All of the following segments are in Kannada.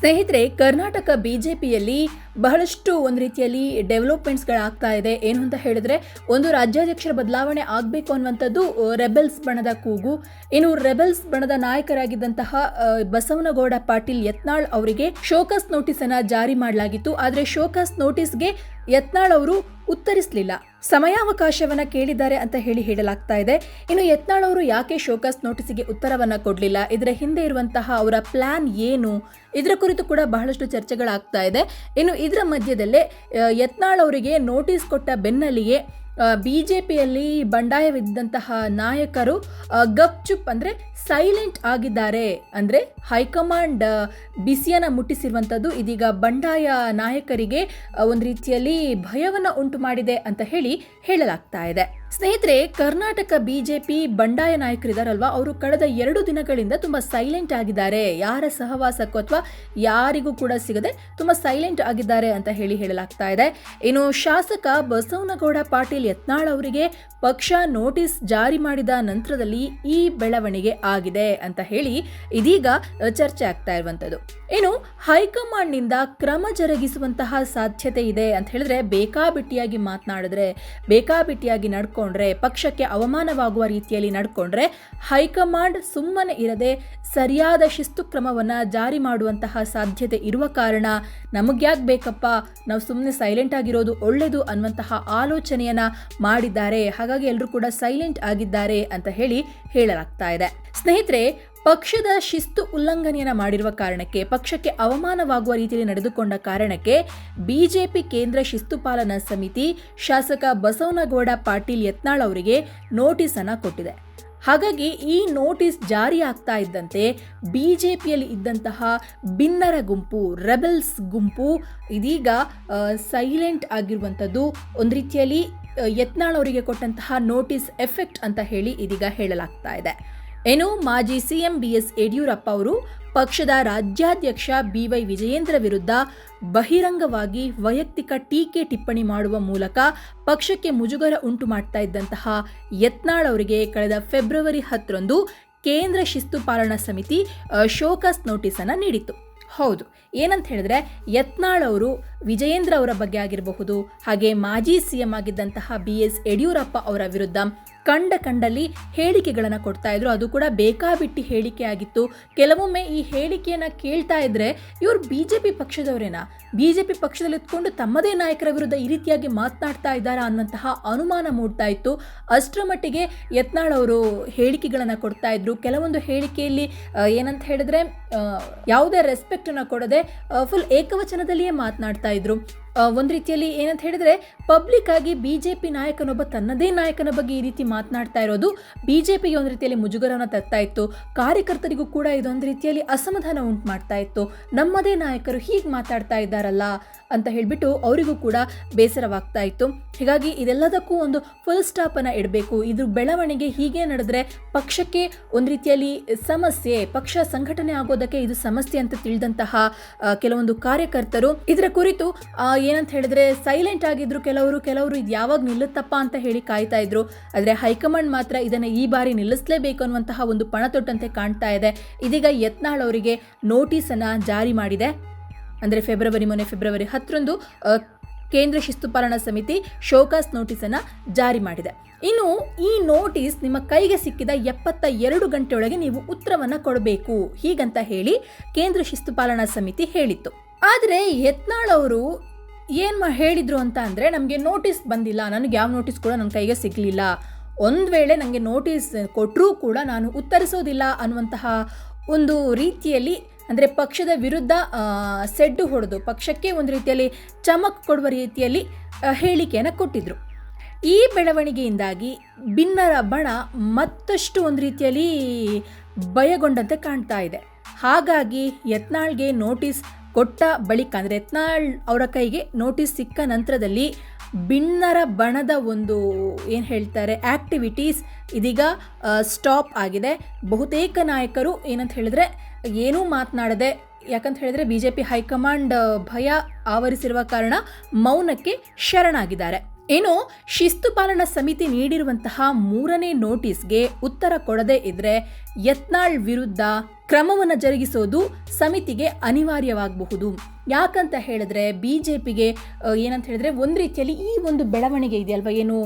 ಸ್ನೇಹಿತರೆ, ಕರ್ನಾಟಕ ಬಿಜೆಪಿಯಲ್ಲಿ ಬಹಳಷ್ಟು ಒಂದು ರೀತಿಯಲ್ಲಿ ಡೆವಲಪ್ಮೆಂಟ್ಸ್ಗಳಾಗ್ತಾ ಇದೆ. ಏನು ಅಂತ ಹೇಳಿದ್ರೆ, ಒಂದು ರಾಜ್ಯಾಧ್ಯಕ್ಷರ ಬದಲಾವಣೆ ಆಗಬೇಕು ಅನ್ನುವಂಥದ್ದು ರೆಬೆಲ್ಸ್ ಬಣದ ಕೂಗು. ಇನ್ನು ರೆಬೆಲ್ಸ್ ಬಣದ ನಾಯಕರಾಗಿದ್ದಂತಹ ಬಸವನಗೌಡ ಪಾಟೀಲ್ ಯತ್ನಾಳ್ ಅವರಿಗೆ ಶೋಕಸ್ ನೋಟಿಸ್ ಅನ್ನ ಜಾರಿ ಮಾಡಲಾಗಿತ್ತು. ಆದರೆ ಶೋಕಸ್ ನೋಟಿಸ್ಗೆ ಯತ್ನಾಳ್ ಅವರು ಉತ್ತರಿಸಲಿಲ್ಲ. ಸಮಯಾವಕಾಶವನ್ನ ಕೇಳಿದ್ದಾರೆ ಅಂತ ಹೇಳಿ ಹೇಳಲಾಗ್ತಾ ಇದೆ. ಇನ್ನು ಯತ್ನಾಳ್ ಅವರು ಯಾಕೆ ಶೋಕಾಸ್ ನೋಟಿಸ್ಗೆ ಉತ್ತರವನ್ನ ಕೊಡಲಿಲ್ಲ? ಇದರ ಹಿಂದೆ ಇರುವಂತಹ ಅವರ ಪ್ಲಾನ್ ಏನು? ಇದರ ಕುರಿತು ಕೂಡ ಬಹಳಷ್ಟು ಚರ್ಚೆಗಳಾಗ್ತಾ ಇದೆ. ಇನ್ನು ಇದರ ಮಧ್ಯದಲ್ಲೇ ಯತ್ನಾಳ್ ಅವರಿಗೆ ನೋಟಿಸ್ ಕೊಟ್ಟ ಬೆನ್ನಲ್ಲಿಯೇ ಬಿ ಜೆ ಪಿಯಲ್ಲಿ ಬಂಡಾಯವಿದ್ದಂತಹ ನಾಯಕರು ಗಪ್ಚುಪ್ ಅಂದರೆ ಸೈಲೆಂಟ್ ಆಗಿದ್ದಾರೆ. ಅಂದರೆ ಹೈಕಮಾಂಡ್ ಬಿಸಿಯನ್ನ ಮುಟ್ಟಿಸಿರುವಂಥದ್ದು ಇದೀಗ ಬಂಡಾಯ ನಾಯಕರಿಗೆ ಒಂದು ರೀತಿಯಲ್ಲಿ ಭಯವನ್ನು ಉಂಟು ಮಾಡಿದೆ ಅಂತ ಹೇಳಿ ಹೇಳಲಾಗ್ತಾ ಇದೆ. ಸ್ನೇಹಿತರೆ, ಕರ್ನಾಟಕ ಬಿಜೆಪಿ ಬಂಡಾಯ ನಾಯಕರಿದಾರಲ್ವಾ? ಅವರು ಕಳೆದ ಎರಡು ದಿನಗಳಿಂದ ತುಂಬಾ ಸೈಲೆಂಟ್ ಆಗಿದ್ದಾರೆ. ಯಾರ ಸಹವಾಸಕ್ಕೂ ಅಥವಾ ಯಾರಿಗೂ ಕೂಡ ಸಿಗದೆ ತುಂಬಾ ಸೈಲೆಂಟ್ ಆಗಿದ್ದಾರೆ ಅಂತ ಹೇಳಿ ಹೇಳಲಾಗ್ತಾ ಇದೆ. ಇನ್ನು ಶಾಸಕ ಬಸವನಗೌಡ ಪಾಟೀಲ್ ಯತ್ನಾಳ್ ಅವರಿಗೆ ಪಕ್ಷ ನೋಟಿಸ್ ಜಾರಿ ಮಾಡಿದ ನಂತರದಲ್ಲಿ ಈ ಬೆಳವಣಿಗೆ ಆಗಿದೆ ಅಂತ ಹೇಳಿ ಇದೀಗ ಚರ್ಚೆ ಆಗ್ತಾ ಇರುವಂಥದ್ದು. ಇನ್ನು ಹೈಕಮಾಂಡ್ನಿಂದ ಕ್ರಮ ಜರುಗಿಸುವಂತಹ ಸಾಧ್ಯತೆ ಇದೆ ಅಂತ ಹೇಳಿದ್ರೆ, ಬೇಕಾಬಿಟ್ಟಿಯಾಗಿ ಮಾತನಾಡಿದ್ರೆ, ಬೇಕಾಬಿಟ್ಟಿಯಾಗಿ ನಡ್ಕೊಂಡ್ರೆ, ಪಕ್ಷಕ್ಕೆ ಅವಮಾನವಾಗುವ ರೀತಿಯಲ್ಲಿ ನಡ್ಕೊಂಡ್ರೆ, ಹೈಕಮಾಂಡ್ ಸುಮ್ಮನೆ ಇರದೆ ಸರಿಯಾದ ಶಿಸ್ತು ಕ್ರಮವನ್ನ ಜಾರಿ ಮಾಡುವಂತಹ ಸಾಧ್ಯತೆ ಇರುವ ಕಾರಣ ನಮಗ್ಯಾಕ್ ಬೇಕಪ್ಪ, ನಾವು ಸುಮ್ಮನೆ ಸೈಲೆಂಟ್ ಆಗಿರೋದು ಒಳ್ಳೆಯದು ಅನ್ನುವಂತಹ ಆಲೋಚನೆಯನ್ನ ಮಾಡಿದ್ದಾರೆ. ಹಾಗಾಗಿ ಎಲ್ಲರೂ ಕೂಡ ಸೈಲೆಂಟ್ ಆಗಿದ್ದಾರೆ ಅಂತ ಹೇಳಿ ಹೇಳಲಾಗ್ತಾ ಇದೆ. ಸ್ನೇಹಿತರೆ ಪಕ್ಷದ ಶಿಸ್ತು ಉಲ್ಲಂಘನೆಯನ್ನು ಮಾಡಿರುವ ಕಾರಣಕ್ಕೆ, ಪಕ್ಷಕ್ಕೆ ಅವಮಾನವಾಗುವ ರೀತಿಯಲ್ಲಿ ನಡೆದುಕೊಂಡ ಕಾರಣಕ್ಕೆ ಬಿಜೆಪಿ ಕೇಂದ್ರ ಶಿಸ್ತು ಪಾಲನಾ ಸಮಿತಿ ಶಾಸಕ ಬಸವನಗೌಡ ಪಾಟೀಲ್ ಯತ್ನಾಳ್ ಅವರಿಗೆ ನೋಟಿಸ್ ಅನ್ನು ಕೊಟ್ಟಿದೆ. ಹಾಗಾಗಿ ಈ ನೋಟಿಸ್ ಜಾರಿ ಆಗ್ತಾ ಇದ್ದಂತೆ ಬಿಜೆಪಿಯಲ್ಲಿ ಇದ್ದಂತಹ ಬಿನ್ನರ ಗುಂಪು, ರೆಬೆಲ್ಸ್ ಗುಂಪು, ಇದೀಗ ಸೈಲೆಂಟ್ ಆಗಿರುವಂಥದ್ದು ಒಂದು ರೀತಿಯಲ್ಲಿ ಯತ್ನಾಳ್ ಅವರಿಗೆ ಕೊಟ್ಟಂತಹ ನೋಟಿಸ್ ಎಫೆಕ್ಟ್ ಅಂತ ಹೇಳಿ ಇದೀಗ ಹೇಳಲಾಗ್ತಾ ಇದೆ. ಏನು ಮಾಜಿ ಸಿಎಂ ಬಿಎಸ್ ಯಡಿಯೂರಪ್ಪ ಅವರು ಪಕ್ಷದ ರಾಜ್ಯಾಧ್ಯಕ್ಷ ಬಿವೈ ವಿಜಯೇಂದ್ರ ವಿರುದ್ಧ ಬಹಿರಂಗವಾಗಿ ವೈಯಕ್ತಿಕ ಟೀಕೆ ಟಿಪ್ಪಣಿ ಮಾಡುವ ಮೂಲಕ ಪಕ್ಷಕ್ಕೆ ಮುಜುಗರ ಉಂಟು ಮಾಡ್ತಾ ಇದ್ದಂತಹ ಯತ್ನಾಳ್ ಅವರಿಗೆ ಕಳೆದ ಫೆಬ್ರವರಿ ಹತ್ತರಂದು ಕೇಂದ್ರ ಶಿಸ್ತು ಪಾಲನಾ ಸಮಿತಿ ಶೋಕಸ್ ನೋಟಿಸ್ ಅನ್ನ ನೀಡಿತ್ತು. ಹೌದು, ಏನಂತ ಹೇಳಿದ್ರೆ ಯತ್ನಾಳ್ ಅವರು ವಿಜಯೇಂದ್ರ ಅವರ ಬಗ್ಗೆ ಆಗಿರಬಹುದು. ಹಾಗೆ ಮಾಜಿ ಸಿಎಂ ಆಗಿದ್ದಂತಹ ಬಿ ಎಸ್ ಯಡಿಯೂರಪ್ಪ ಅವರ ವಿರುದ್ಧ ಕಂಡ ಕಂಡಲ್ಲಿ ಹೇಳಿಕೆಗಳನ್ನು ಕೊಡ್ತಾ ಇದ್ರು. ಅದು ಕೂಡ ಬೇಕಾಬಿಟ್ಟಿ ಹೇಳಿಕೆ ಆಗಿತ್ತು. ಕೆಲವೊಮ್ಮೆ ಈ ಹೇಳಿಕೆಯನ್ನು ಕೇಳ್ತಾ ಇದ್ರೆ ಇವರು ಪಿ ಪಕ್ಷದವರೇನಾ? ಪಿ ಪಕ್ಷದಲ್ಲಿ ಇದ್ಕೊಂಡು ತಮ್ಮದೇ ನಾಯಕರ ವಿರುದ್ಧ ಈ ರೀತಿಯಾಗಿ ಮಾತನಾಡ್ತಾ ಇದ್ದಾರಾ ಅನ್ನುವಂತಹ ಅನುಮಾನ ಮೂಡ್ತಾ ಇತ್ತು. ಅಷ್ಟರ ಮಟ್ಟಿಗೆ ಯತ್ನಾಳ್ ಅವರು ಹೇಳಿಕೆಗಳನ್ನು ಕೊಡ್ತಾ ಇದ್ರು. ಕೆಲವೊಂದು ಹೇಳಿಕೆಯಲ್ಲಿ ಏನಂತ ಹೇಳಿದ್ರೆ ಯಾವುದೇ ರೆಸ್ಪೆಕ್ಟನ್ನು ಕೊಡದೆ ಫುಲ್ ಏಕವಚನದಲ್ಲಿಯೇ ಮಾತನಾಡ್ತಾ ಇದ್ರು. ಒಂದು ರೀತಿಯಲ್ಲಿ ಏನಂತ ಹೇಳಿದ್ರೆ ಪಬ್ಲಿಕ್ ಆಗಿ ಬಿಜೆಪಿ ನಾಯಕನೊಬ್ಬ ತನ್ನದೇ ನಾಯಕನ ಬಗ್ಗೆ ಈ ರೀತಿ ಮಾತನಾಡ್ತಾ ಇರೋದು ಬಿಜೆಪಿಗೆ ಒಂದು ರೀತಿಯಲ್ಲಿ ಮುಜುಗರವನ್ನು ತರ್ತಾ ಇತ್ತು. ಕಾರ್ಯಕರ್ತರಿಗೂ ಕೂಡ ಇದೊಂದು ರೀತಿಯಲ್ಲಿ ಅಸಮಾಧಾನ ಉಂಟು ಮಾಡ್ತಾ ಇತ್ತು. ನಮ್ಮದೇ ನಾಯಕರು ಹೀಗೆ ಮಾತಾಡ್ತಾ ಇದ್ದಾರಲ್ಲ ಅಂತ ಹೇಳಿಬಿಟ್ಟು ಅವರಿಗೂ ಕೂಡ ಬೇಸರವಾಗ್ತಾ ಇತ್ತು. ಹೀಗಾಗಿ ಇದೆಲ್ಲದಕ್ಕೂ ಒಂದು ಫುಲ್ ಸ್ಟಾಪ್ ಅನ್ನ ಇಡಬೇಕು. ಇದ್ರ ಬೆಳವಣಿಗೆ ಹೀಗೆ ನಡೆದ್ರೆ ಪಕ್ಷಕ್ಕೆ ಒಂದು ರೀತಿಯಲ್ಲಿ ಸಮಸ್ಯೆ, ಪಕ್ಷ ಸಂಘಟನೆ ಆಗೋದಕ್ಕೆ ಇದು ಸಮಸ್ಯೆ ಅಂತ ತಿಳಿದಂತಹ ಕೆಲವೊಂದು ಕಾರ್ಯಕರ್ತರು. ಇದರ ಕುರಿತು ಏನಂತ ಹೇಳಿದ್ರೆ ಸೈಲೆಂಟ್ ಆಗಿದ್ರು ಕೆಲವರು ಕೆಲವರು ಇದು ಯಾವಾಗ ನಿಲ್ಲುತ್ತಪ್ಪ ಅಂತ ಹೇಳಿ ಕಾಯ್ತಾ ಇದ್ರು. ಆದರೆ ಹೈಕಮಾಂಡ್ ಮಾತ್ರ ಇದನ್ನು ಈ ಬಾರಿ ನಿಲ್ಲಿಸಲೇಬೇಕು ಅನ್ನುವಂತಹ ಒಂದು ಪಣ ತೊಟ್ಟಂತೆ ಕಾಣ್ತಾ ಇದೆ. ಇದೀಗ ಯತ್ನಾಳ್ ಅವರಿಗೆ ನೋಟಿಸ್ ಅನ್ನ ಜಾರಿ ಮಾಡಿದೆ. ಅಂದರೆ ಫೆಬ್ರವರಿ ಮೊನ್ನೆ ಫೆಬ್ರವರಿ ಹತ್ತರಂದು ಕೇಂದ್ರ ಶಿಸ್ತು ಪಾಲನಾ ಸಮಿತಿ ಶೋಕಾಸ್ ನೋಟಿಸ್ ಅನ್ನ ಜಾರಿ ಮಾಡಿದೆ. ಇನ್ನು ಈ ನೋಟಿಸ್ ನಿಮ್ಮ ಕೈಗೆ ಸಿಕ್ಕಿದ ಎಪ್ಪತ್ತ ಎರಡು ಗಂಟೆಯೊಳಗೆ ನೀವು ಉತ್ತರವನ್ನು ಕೊಡಬೇಕು. ಹೀಗಂತ ಹೇಳಿ ಕೇಂದ್ರ ಶಿಸ್ತು ಪಾಲನಾ ಸಮಿತಿ ಹೇಳಿತ್ತು. ಆದರೆ ಯತ್ನಾಳ್ ಅವರು ಏನು ಮಾ ಹೇಳಿದ್ರು ಅಂತ ಅಂದರೆ ನಮಗೆ ನೋಟಿಸ್ ಬಂದಿಲ್ಲ. ನನಗೆ ಯಾವ ನೋಟಿಸ್ ಕೂಡ ನನ್ನ ಕೈಗೆ ಸಿಗಲಿಲ್ಲ. ಒಂದು ವೇಳೆ ನನಗೆ ನೋಟಿಸ್ ಕೊಟ್ಟರೂ ಕೂಡ ನಾನು ಉತ್ತರಿಸೋದಿಲ್ಲ ಅನ್ನುವಂತಹ ಒಂದು ರೀತಿಯಲ್ಲಿ ಅಂದರೆ ಪಕ್ಷದ ವಿರುದ್ಧ ಸೆಡ್ಡು ಹೊಡೆದು ಪಕ್ಷಕ್ಕೆ ಒಂದು ರೀತಿಯಲ್ಲಿ ಚಮಕ್ ಕೊಡುವ ರೀತಿಯಲ್ಲಿ ಹೇಳಿಕೆಯನ್ನು ಕೊಟ್ಟಿದ್ರು. ಈ ಬೆಳವಣಿಗೆಯಿಂದಾಗಿ ಭಿನ್ನರ ಬಣ ಮತ್ತಷ್ಟು ಒಂದು ರೀತಿಯಲ್ಲಿ ಭಯಗೊಂಡಂತೆ ಕಾಣ್ತಾ ಇದೆ. ಹಾಗಾಗಿ ಯತ್ನಾಳ್ಗೆ ನೋಟಿಸ್ ಕೊಟ್ಟ ಬಳಿಕ, ಅಂದರೆ ಯತ್ನಾಳ್ ಅವರ ಕೈಗೆ ನೋಟಿಸ್ ಸಿಕ್ಕ ನಂತರದಲ್ಲಿ ಬಿನ್ನರ ಬಣದ ಒಂದು, ಏನು ಹೇಳ್ತಾರೆ ಆ್ಯಕ್ಟಿವಿಟೀಸ್ ಇದೀಗ ಸ್ಟಾಪ್ ಆಗಿದೆ. ಬಹುತೇಕ ನಾಯಕರು ಏನಂತ ಹೇಳಿದ್ರೆ, ಏನೂ ಮಾತನಾಡದೆ, ಯಾಕಂತ ಹೇಳಿದ್ರೆ ಬಿ ಜೆ ಪಿ ಹೈಕಮಾಂಡ್, ಭಯ ಆವರಿಸಿರುವ ಕಾರಣ ಮೌನಕ್ಕೆ ಶರಣಾಗಿದ್ದಾರೆ. ಏನು ಶಿಸ್ತು ಪಾಲನಾ ಸಮಿತಿ ನೀಡಿರುವಂತಹ ಮೂರನೇ ನೋಟಿಸ್ಗೆ ಉತ್ತರ ಕೊಡದೇ ಇದ್ರೆ ಯತ್ನಾಳ್ ವಿರುದ್ಧ ಕ್ರಮವನ್ನು ಜರುಗಿಸೋದು ಸಮಿತಿಗೆ ಅನಿವಾರ್ಯವಾಗಬಹುದು. ಯಾಕಂತ ಹೇಳಿದ್ರೆ ಬಿ ಜೆ ಪಿಗೆ ಏನಂತ ಹೇಳಿದ್ರೆ ಒಂದು ರೀತಿಯಲ್ಲಿ ಈ ಒಂದು ಬೆಳವಣಿಗೆ ಇದೆಯಲ್ವ? ಏನು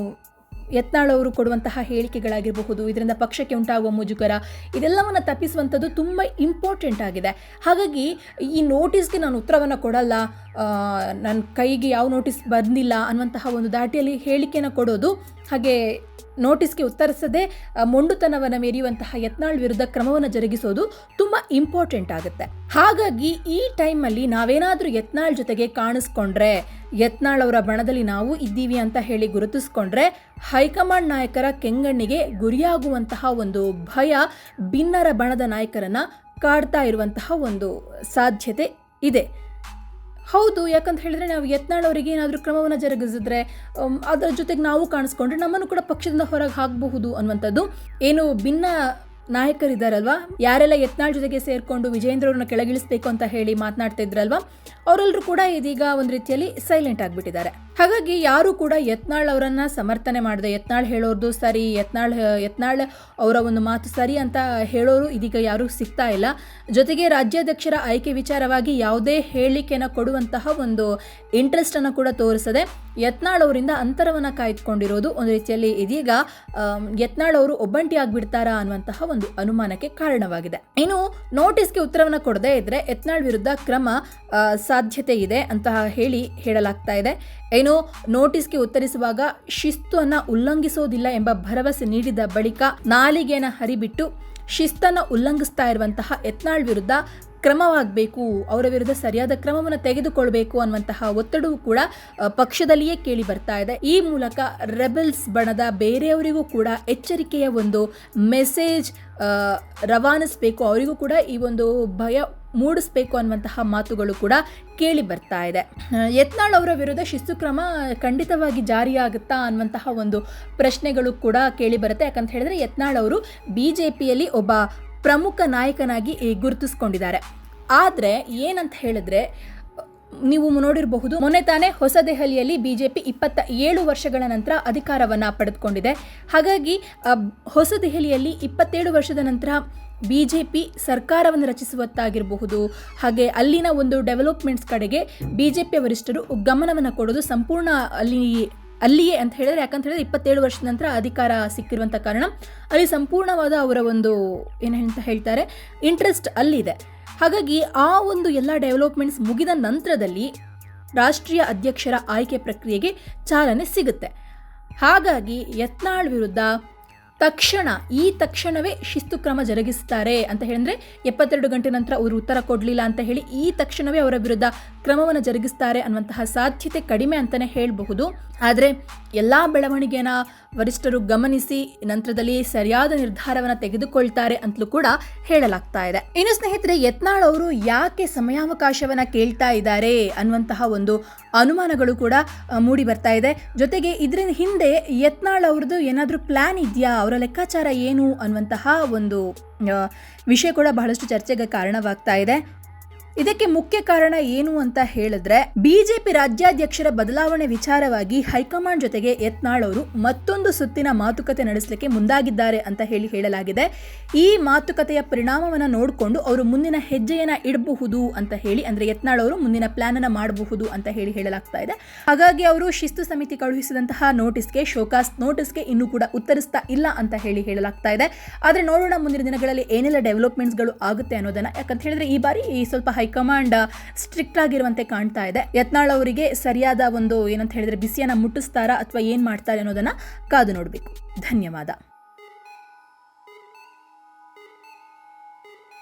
ಯತ್ನಾಳ್ ಅವರು ಕೊಡುವಂತಹ ಹೇಳಿಕೆಗಳಾಗಿರಬಹುದು, ಇದರಿಂದ ಪಕ್ಷಕ್ಕೆ ಉಂಟಾಗುವ ಮುಜುಗರ, ಇದೆಲ್ಲವನ್ನು ತಪ್ಪಿಸುವಂಥದ್ದು ತುಂಬ ಇಂಪಾರ್ಟೆಂಟ್ ಆಗಿದೆ. ಹಾಗಾಗಿ ಈ ನೋಟಿಸ್ಗೆ ನಾನು ಉತ್ತರವನ್ನು ಕೊಡಲ್ಲ ನನ್ನ ಕೈಗೆ ಯಾವ ನೋಟಿಸ್ ಬಂದಿಲ್ಲ ಅನ್ನುವಂತಹ ಒಂದು ದಾಟಿಯಲ್ಲಿ ಹೇಳಿಕೆಯನ್ನು ಕೊಡೋದು ಹಾಗೆ ನೋಟಿಸ್ಗೆ ಉತ್ತರಿಸದೆ ಮೊಂಡುತನವನ್ನು ಮೆರೆಯುವಂತಹ ಯತ್ನಾಳ್ ವಿರುದ್ಧ ಕ್ರಮವನ್ನು ಜರುಗಿಸೋದು ತುಂಬ ಇಂಪಾರ್ಟೆಂಟ್ ಆಗುತ್ತೆ. ಹಾಗಾಗಿ ಈ ಟೈಮಲ್ಲಿ ನಾವೇನಾದರೂ ಯತ್ನಾಳ್ ಜೊತೆಗೆ ಕಾಣಿಸ್ಕೊಂಡ್ರೆ, ಯತ್ನಾಳ್ ಅವರ ಬಣದಲ್ಲಿ ನಾವು ಇದ್ದೀವಿ ಅಂತ ಹೇಳಿ ಗುರುತಿಸ್ಕೊಂಡ್ರೆ, ಹೈಕಮಾಂಡ್ ನಾಯಕರ ಕೆಂಗಣ್ಣಿಗೆ ಗುರಿಯಾಗುವಂತಹ ಒಂದು ಭಯ ಭಿನ್ನರ ಬಣದ ನಾಯಕರನ್ನು ಕಾಡ್ತಾ ಇರುವಂತಹ ಒಂದು ಸಾಧ್ಯತೆ ಇದೆ. ಹೌದು, ಯಾಕಂತ ಹೇಳಿದ್ರೆ ನಾವು ಯತ್ನಾಳ್ ಅವರಿಗೆ ಏನಾದರೂ ಕ್ರಮವನ್ನು ಜರುಗಿಸಿದ್ರೆ ಅದರ ಜೊತೆಗೆ ನಾವು ಕಾಣಿಸ್ಕೊಂಡ್ರೆ ನಮ್ಮನ್ನು ಕೂಡ ಪಕ್ಷದಿಂದ ಹೊರಗೆ ಹಾಕಬಹುದು ಅನ್ನುವಂಥದ್ದು. ಏನು ಭಿನ್ನ ನಾಯಕರಿದ್ದಾರಲ್ವಾ ಯಾರೆಲ್ಲ ಯತ್ನಾಳ್ ಜೊತೆಗೆ ಸೇರಿಕೊಂಡು ವಿಜೇಂದ್ರ ಅವ್ರನ್ನ ಕೆಳಗಿಳಿಸ್ಬೇಕು ಅಂತ ಹೇಳಿ ಮಾತನಾಡ್ತಾ ಇದ್ರಲ್ವಾ? ಅವರೆಲ್ಲರೂ ಕೂಡ ಇದೀಗ ಒಂದು ರೀತಿಯಲ್ಲಿ ಸೈಲೆಂಟ್ ಆಗಿಬಿಟ್ಟಿದ್ದಾರೆ. ಹಾಗಾಗಿ ಯಾರು ಕೂಡ ಯತ್ನಾಳ್ ಅವರನ್ನ ಸಮರ್ಥನೆ ಮಾಡಿದೆ, ಯತ್ನಾಳ್ ಹೇಳೋರ್ದು ಸರಿ, ಯತ್ನಾಳ್ ಯತ್ನಾಳ್ ಅವರ ಒಂದು ಮಾತು ಸರಿ ಅಂತ ಹೇಳೋರು ಇದೀಗ ಯಾರೂ ಸಿಗ್ತಾ ಇಲ್ಲ. ಜೊತೆಗೆ ರಾಜ್ಯಾಧ್ಯಕ್ಷರ ಆಯ್ಕೆ ವಿಚಾರವಾಗಿ ಯಾವುದೇ ಹೇಳಿಕೆನ ಕೊಡುವಂತಹ ಒಂದು ಇಂಟ್ರೆಸ್ಟ್ ಅನ್ನು ಕೂಡ ತೋರಿಸದೆ ಯತ್ನಾಳ್ ಅವರಿಂದ ಅಂತರವನ್ನು ಕಾಯ್ದುಕೊಂಡಿರೋದು ಒಂದು ರೀತಿಯಲ್ಲಿ ಇದೀಗ ಯತ್ನಾಳ್ ಅವರು ಒಬ್ಬಂಟಿ ಆಗ್ಬಿಡ್ತಾರಾ ಅನ್ನುವಂತಹ ಒಂದು ಅನುಮಾನಕ್ಕೆ ಕಾರಣವಾಗಿದೆ. ಇನ್ನು ನೋಟಿಸ್ಗೆ ಉತ್ತರವನ್ನು ಕೊಡದೇ ಇದ್ರೆ ಯತ್ನಾಳ್ ವಿರುದ್ಧ ಕ್ರಮ ಸಾಧ್ಯತೆ ಇದೆ ಅಂತ ಹೇಳಿ ಹೇಳಲಾಗ್ತಾ ಇದೆ. ಏನು ನೋಟಿಸ್ಗೆ ಉತ್ತರಿಸುವಾಗ ಶಿಸ್ತನ್ನು ಉಲ್ಲಂಘಿಸೋದಿಲ್ಲ ಎಂಬ ಭರವಸೆ ನೀಡಿದ ಬಳಿಕ ನಾಲಿಗೆನ ಹರಿಬಿಟ್ಟು ಶಿಸ್ತನ್ನು ಉಲ್ಲಂಘಿಸ್ತಾ ಇರುವಂತಹ ಯತ್ನಾಳ್ ವಿರುದ್ಧ ಕ್ರಮವಾಗಬೇಕು, ಅವರ ವಿರುದ್ಧ ಸರಿಯಾದ ಕ್ರಮವನ್ನು ತೆಗೆದುಕೊಳ್ಬೇಕು ಅನ್ನುವಂತಹ ಒತ್ತಡವೂ ಕೂಡ ಪಕ್ಷದಲ್ಲಿಯೇ ಕೇಳಿ ಬರ್ತಾ ಇದೆ. ಈ ಮೂಲಕ ರೆಬೆಲ್ಸ್ ಬಣದ ಬೇರೆಯವರಿಗೂ ಕೂಡ ಎಚ್ಚರಿಕೆಯ ಒಂದು ಮೆಸೇಜ್ ರವಾನಿಸಬೇಕು, ಅವರಿಗೂ ಕೂಡ ಈ ಒಂದು ಭಯ ಮೂಡಿಸ್ಬೇಕು ಅನ್ನುವಂತಹ ಮಾತುಗಳು ಕೂಡ ಕೇಳಿ ಬರ್ತಾ ಇದೆ. ಯತ್ನಾಳ್ ಅವರ ವಿರುದ್ಧ ಶಿಸ್ತು ಕ್ರಮ ಖಂಡಿತವಾಗಿ ಜಾರಿಯಾಗುತ್ತಾ ಅನ್ನುವಂತಹ ಒಂದು ಪ್ರಶ್ನೆಗಳು ಕೂಡ ಕೇಳಿ ಬರುತ್ತೆ. ಯಾಕಂತ ಹೇಳಿದ್ರೆ, ಯತ್ನಾಳ್ ಅವರು ಬಿ ಜೆ ಪಿಯಲ್ಲಿ ಒಬ್ಬ ಪ್ರಮುಖ ನಾಯಕನಾಗಿ ಈ ಗುರುತಿಸ್ಕೊಂಡಿದ್ದಾರೆ. ಆದರೆ ಏನಂತ ಹೇಳಿದ್ರೆ, ನೀವು ನೋಡಿರಬಹುದು, ಮೊನ್ನೆ ತಾನೇ ಹೊಸ ದೆಹಲಿಯಲ್ಲಿ ಬಿಜೆಪಿ ಇಪ್ಪತ್ತ ಏಳು ವರ್ಷಗಳ ನಂತರ ಅಧಿಕಾರವನ್ನು ಪಡೆದುಕೊಂಡಿದೆ. ಹಾಗಾಗಿ ಹೊಸ ದೆಹಲಿಯಲ್ಲಿ ಇಪ್ಪತ್ತೇಳು ವರ್ಷದ ನಂತರ ಬಿ ಜೆ ಪಿ ಸರ್ಕಾರವನ್ನು ರಚಿಸುವತ್ತಾಗಿರಬಹುದು, ಹಾಗೆ ಅಲ್ಲಿನ ಒಂದು ಡೆವಲಪ್ಮೆಂಟ್ಸ್ ಕಡೆಗೆ ಬಿ ಜೆ ಪಿ ವರಿಷ್ಠರು ಗಮನವನ್ನು ಕೊಡೋದು ಸಂಪೂರ್ಣ ಅಲ್ಲಿ ಅಲ್ಲಿಯೇ ಅಂತ ಹೇಳಿದ್ರೆ, ಯಾಕಂತ ಹೇಳಿದ್ರೆ ಇಪ್ಪತ್ತೇಳು ವರ್ಷದ ನಂತರ ಅಧಿಕಾರ ಸಿಕ್ಕಿರುವಂಥ ಕಾರಣ. ಅಲ್ಲಿ ಸಂಪೂರ್ಣವಾದ ಅವರ ಒಂದು ಏನು ಅಂತ ಹೇಳ್ತಾರೆ ಇಂಟ್ರೆಸ್ಟ್ ಅಲ್ಲಿದೆ. ಹಾಗಾಗಿ ಆ ಒಂದು ಎಲ್ಲ ಡೆವಲಪ್ಮೆಂಟ್ಸ್ ಮುಗಿದ ನಂತರದಲ್ಲಿ ರಾಷ್ಟ್ರೀಯ ಅಧ್ಯಕ್ಷರ ಆಯ್ಕೆ ಪ್ರಕ್ರಿಯೆಗೆ ಚಾಲನೆ ಸಿಗುತ್ತೆ. ಹಾಗಾಗಿ ಯತ್ನಾಳ್ ವಿರುದ್ಧ ತಕ್ಷಣ, ಈ ತಕ್ಷಣವೇ ಶಿಸ್ತು ಕ್ರಮ ಜರುಗಿಸ್ತಾರೆ ಅಂತ ಹೇಳಿದ್ರೆ ಎಪ್ಪತ್ತೆರಡು ಗಂಟೆ ನಂತರ ಅವರು ಉತ್ತರ ಕೊಡಲಿಲ್ಲ ಅಂತ ಹೇಳಿ ಈ ತಕ್ಷಣವೇ ಅವರ ವಿರುದ್ಧ ಕ್ರಮವನ್ನು ಜರುಗಿಸ್ತಾರೆ ಅನ್ನುವಂತಹ ಸಾಧ್ಯತೆ ಕಡಿಮೆ ಅಂತಲೇ ಹೇಳಬಹುದು. ಆದರೆ ಎಲ್ಲ ಬೆಳವಣಿಗೆನ ವರಿಷ್ಠರು ಗಮನಿಸಿ, ನಂತರದಲ್ಲಿ ಸರಿಯಾದ ನಿರ್ಧಾರವನ್ನು ತೆಗೆದುಕೊಳ್ತಾರೆ ಅಂತಲೂ ಕೂಡ ಹೇಳಲಾಗ್ತಾ ಇದೆ. ಇನ್ನು ಸ್ನೇಹಿತರೆ, ಯತ್ನಾಳ್ ಅವರು ಯಾಕೆ ಸಮಯಾವಕಾಶವನ್ನು ಕೇಳ್ತಾ ಇದ್ದಾರೆ ಅನ್ನುವಂತಹ ಒಂದು ಅನುಮಾನಗಳು ಕೂಡ ಮೂಡಿ ಬರ್ತಾ ಇದೆ. ಜೊತೆಗೆ ಇದರ ಹಿಂದೆ ಯತ್ನಾಳ್ ಅವ್ರದ್ದು ಏನಾದರೂ ಪ್ಲಾನ್ ಇದೆಯಾ? ಅವರ ಲೆಕ್ಕಾಚಾರ ಏನು ಅನ್ನುವಂತಹ ಒಂದು ವಿಷಯ ಕೂಡ ಬಹಳಷ್ಟು ಚರ್ಚೆಗೆ ಕಾರಣವಾಗ್ತಾ ಇದೆ. ಇದಕ್ಕೆ ಮುಖ್ಯ ಕಾರಣ ಏನು ಅಂತ ಹೇಳಿದ್ರೆ, ಬಿಜೆಪಿ ರಾಜ್ಯಾಧ್ಯಕ್ಷರ ಬದಲಾವಣೆ ವಿಚಾರವಾಗಿ ಹೈಕಮಾಂಡ್ ಜೊತೆಗೆ ಯತ್ನಾಳ್ ಅವರು ಮತ್ತೊಂದು ಸುತ್ತಿನ ಮಾತುಕತೆ ನಡೆಸಲಿಕ್ಕೆ ಮುಂದಾಗಿದ್ದಾರೆ ಅಂತ ಹೇಳಿ ಹೇಳಲಾಗಿದೆ. ಈ ಮಾತುಕತೆಯ ಪರಿಣಾಮವನ್ನು ನೋಡಿಕೊಂಡು ಅವರು ಮುಂದಿನ ಹೆಜ್ಜೆಯನ್ನ ಇಡಬಹುದು ಅಂತ ಹೇಳಿ, ಅಂದ್ರೆ ಯತ್ನಾಳ್ ಅವರು ಮುಂದಿನ ಪ್ಲಾನ್ ಅನ್ನ ಮಾಡಬಹುದು ಅಂತ ಹೇಳಿ ಹೇಳಲಾಗ್ತಾ ಇದೆ. ಹಾಗಾಗಿ ಅವರು ಶಿಸ್ತು ಸಮಿತಿ ಕಳುಹಿಸಿದಂತಹ ನೋಟಿಸ್ಗೆ, ಶೋಕಾಸ್ ನೋಟಿಸ್ಗೆ ಇನ್ನೂ ಕೂಡ ಉತ್ತರಿಸ್ತಾ ಇಲ್ಲ ಅಂತ ಹೇಳಿ ಹೇಳಲಾಗ್ತಾ ಇದೆ. ಆದ್ರೆ ನೋಡೋಣ ಮುಂದಿನ ದಿನಗಳಲ್ಲಿ ಏನೆಲ್ಲ ಡೆವಲಪ್ಮೆಂಟ್ಸ್ಗಳು ಆಗುತ್ತೆ ಅನ್ನೋದನ್ನ. ಯಾಕಂತ ಹೇಳಿದ್ರೆ ಈ ಬಾರಿ ಈ ಸ್ವಲ್ಪ ಹೈಕಮಾಂಡ್ ಸ್ಟ್ರಿಕ್ಟ್ ಆಗಿರುವಂತೆ ಕಾಣ್ತಾ ಇದೆ. ಯತ್ನಾಳ್ ಅವರಿಗೆ ಸರಿಯಾದ ಒಂದು ಏನಂತ ಹೇಳಿದ್ರೆ ಬಿಸಿಯನ್ನ ಮುಟ್ಟಿಸ್ತಾರಾ ಅಥವಾ ಏನ್ ಮಾಡ್ತಾರೆ ಅನ್ನೋದನ್ನ ಕಾದು ನೋಡಬೇಕು. ಧನ್ಯವಾದ.